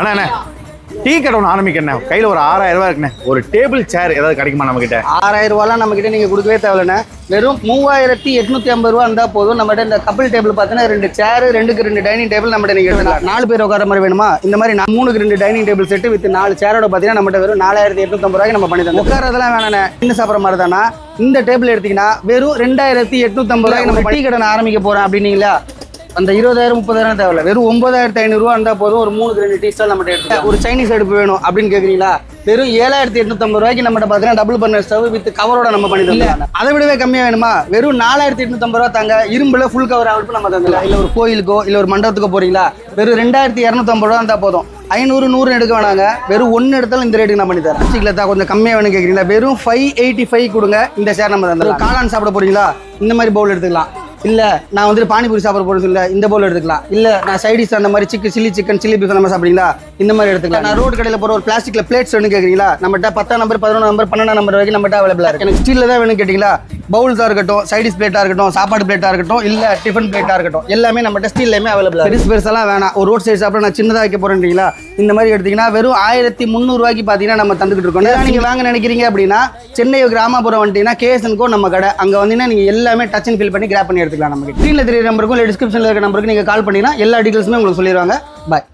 அண்ணா அண்ணா tea கடை ஒன்று ஆரம்பிக்கிறேன் கையில் ஒரு ஆறாயிரம் ரூபாய் இருக்குண்ணே. ஒரு டேபிள் சேர் ஏதாவது கிடைக்குமா நம்ம கிட்ட ஆறாயிரம் ரூபாலாம் நம்ம கிட்ட நீங்க கொடுக்கவே தேவையில்லண்ணே. வெறும் மூவாயிரத்தி எட்நூத்தி ஐம்பது ரூபா இருந்தா போதும். நம்மகிட்ட இந்த கப்பிள் டேபிள் பார்த்தீங்கன்னா ரெண்டு சேர் ரெண்டுக்கு ரெண்டு டைனிங் டேபிள் நம்மகிட்ட நீங்க எடுத்துக்கலாம். நாலு பேர் உட்கார மாதிரி வேணுமா? இந்த மாதிரி நான் மூணுக்கு ரெண்டு டைனிங் டேபிள் செட்டு வித் நாலு சேரோட பார்த்தீங்கன்னா நம்மகிட்ட வெறும் நாலாயிரத்தி எட்நூத்தம்பது ரூபாய்க்கு நம்ம பண்ணி தந்தோம் உட்காரதெல்லாம் வேணாண்ணே. இன்னும் சாப்பிட்ற மாதிரி தானா இந்த டேபிள் எடுத்தீங்கன்னா வெறும் ரெண்டாயிரத்தி எட்நூத்தம்பது ரூபாய்க்கு நம்ம டீ கடை ஆரம்பிக்க போறேன் அப்படின்னீங்களா? அந்த இருபதாயிரம் முப்பதாயிரம் தேவையில்ல. வெறும் ஒன்பதாயிரத்தி ஐநூறுரூவா இருந்தால் போதும் ஒரு மூணுக்கு ரெண்டு டீ ஸ்டால் நம்மகிட்ட எடுத்து ஒரு சைனீஸ் அடுப்பு வேணும் அப்படின்னு கேட்குறீங்களா வெறும் ஏழாயிரத்தி எட்நூத்தம்பது ரூபாய்க்கு நம்மகிட்ட பார்த்தீங்கன்னா டபுள் பண்ண ஸ்டவ் வித் கவரோட நம்ம பண்ணி தந்தோம் அதை விடவே கம்மியாக வேணுமா? வெறும் நாலாயிரத்தி எட்நூத்தம்பது ரூபா தாங்க இரும்புல ஃபுல் கவர் அடுப்பு நம்ம தந்தலாம் இல்லை ஒரு கோயிலுக்கோ இல்லை ஒரு மண்டபத்துக்கோ போறீங்களா? வெறும் ரெண்டாயிரத்தி இரநூத்தம்பது ரூபா இருந்தால் போதும். ஐநூறு நூறு எடுக்க வேணாங்க. வெறும் ஒன்று எடுத்தாலும் இந்த ரேட்டுக்கு நான் பண்ணி தரேன். பிளாஸ்டிக்ல கொஞ்சம் கம்மியாக வேணும் கேட்குறீங்களா வெறும் ஃபைவ் எயிட்டி ஃபைவ் கொடுங்க இந்த ஷேர் நம்ம தந்துடலாம். காளான் சாப்பிட போறீங்களா? இந்த மாதிரி பவுல் எடுத்துக்கலாம். இல்லை நான் வந்துட்டு பானிபூரி சாப்பிட போகிறது இல்லை இந்த போல் எடுத்துக்கலாம். இல்லை நான் சைடிஸ் அந்த மாதிரி chicken chilli chicken chilli beef அந்த மாதிரி சாப்பிடுறீங்களா? இந்த மாதிரி எடுத்துக்கலாம். நான் ரோடு கடையில் போகிற ஒரு பிளாஸ்டிக்கில் பிளேட்ஸ் வேணும் கேட்குறீங்களா நம்மகிட்ட பத்தாம் நம்பர் பதினொன்று நம்பர் பன்னெண்டாம் நம்பர் வரைக்கும் நம்மகிட்ட அவைலபிளாக இருக்குது எனக்கு ஸ்டீலில் தான் வேணும் கேட்டீங்களா? பவுல்ஸாக இருக்கட்டும் சைடிஸ் பிளேட்டாக இருக்கட்டும் சாப்பாடு பிளேட்டாக இருக்கட்டும் இல்லை டிஃபன் பிளேட்டாக இருக்கட்டும் எல்லாமே நம்ம ஸ்டீல்லையுமே அவைலபிள் பெருசு பெருசெல்லாம் வேணாம். ஒரு ரோட் சைடு சாப்பிட நான் சின்னதாக வைக்க போகிறேன்றீங்களா இந்த மாதிரி எடுத்தீங்கன்னா வெறும் ஆயிரத்தி முந்நூறுவாய்க்கு பார்த்தீங்கன்னா நம்ம தந்துக்கிட்டு இருக்கோம். நீங்கள் வாங்க நினைக்கிறீங்க அப்படின்னா சென்னை கிராமப்புறம் வந்துட்டீங்கன்னா கேஎஸ்என்கோ நம்ம கடை. அங்கே வந்தீங்கன்னா நீங்கள் எல்லாமே டச் அண்ட் ஃபில் பண்ணி கிராப் பண்ணி எடுத்துக்கலாம் நமக்கு ஸ்க்ரீனில் தெரிய நம்பருக்கும் இல்லை டிஸ்கிரிப்ஷனில் இருக்க நம்பருக்கு நீங்கள் கால் பண்ணிங்கன்னா எல்லா டீட்டெயில்ஸுமே உங்களுக்கு சொல்லிடுவாங்க பாய்